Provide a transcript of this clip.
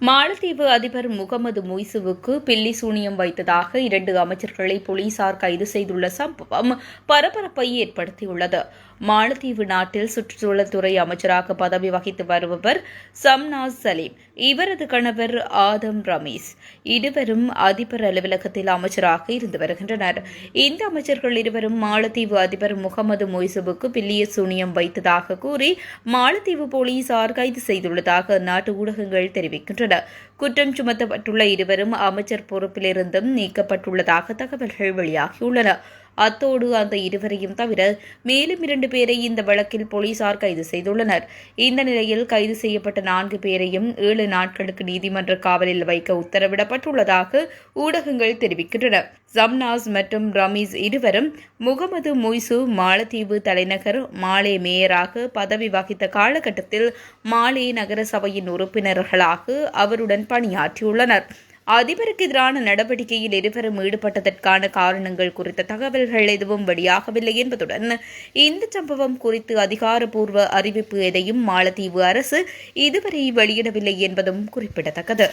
மாலத்தீவு அதிபர் முகமது முய்சுவுக்கு பில்லி சூனியம் வைத்ததாக இரண்டு அமைச்சர்களை போலீசார் கைது செய்துள்ள சம்பவம் பரபரப்பை ஏற்படுத்தியுள்ளது. மாலத்தீவு நாட்டில் சுற்றுச்சூழல் துறை அமைச்சராக பதவி வகித்து வருபவர் சம்னாஸ் சலீம் இவரது கணவர் ஆதம் ரமீஸ். இருவரும் அதிபர் அலுவலகத்தில் அமைச்சராக இருந்து வருகின்றனர். இந்த அமைச்சர்கள் இருவரும் மாலத்தீவு அதிபர் முகமது மொய்சுவுக்கு பில்லிய சூனியம் வைத்ததாக கூறி மாலத்தீவு போலீசார் கைது செய்துள்ளதாக அந்நாட்டு ஊடகங்கள் தெரிவிக்கின்றன. குற்றம் சுமத்தப்பட்டுள்ள இருவரும் அமைச்சர் பொறுப்பிலிருந்தும் நீக்கப்பட்டுள்ளதாக தகவல்கள் வெளியாகியுள்ளன. அத்தோடு அந்த இருவரையும் தவிர மேலும் இரண்டு பேரை இந்த வழக்கில் போலீசார் கைது செய்துள்ளனர். இந்த நிலையில் கைது செய்யப்பட்ட நான்கு பேரையும் ஏழு நாட்களுக்கு நீதிமன்ற காவலில் வைக்க உத்தரவிடப்பட்டுள்ளதாக ஊடகங்கள் தெரிவிக்கின்றன. ஜம்னாஸ் மற்றும் ரமீஸ் இருவரும் முகமது மொய்சு மாலத்தீவு தலைநகர் மாலே மேயராக பதவி வகித்த காலகட்டத்தில் மாலே நகரசபையின் உறுப்பினர்களாக அவருடன் பணியாற்றியுள்ளனர். அதிபருக்கு எதிரான நடவடிக்கையில் இருவரும் ஈடுபட்டதற்கான காரணங்கள் குறித்த தகவல்கள் எதுவும் வெளியாகவில்லை என்பதுடன் இந்த சம்பவம் குறித்து அதிகாரப்பூர்வ அறிவிப்பு எதையும் மாலத்தீவு அரசு இதுவரை வெளியிடவில்லை என்பதும் குறிப்பிடத்தக்கது.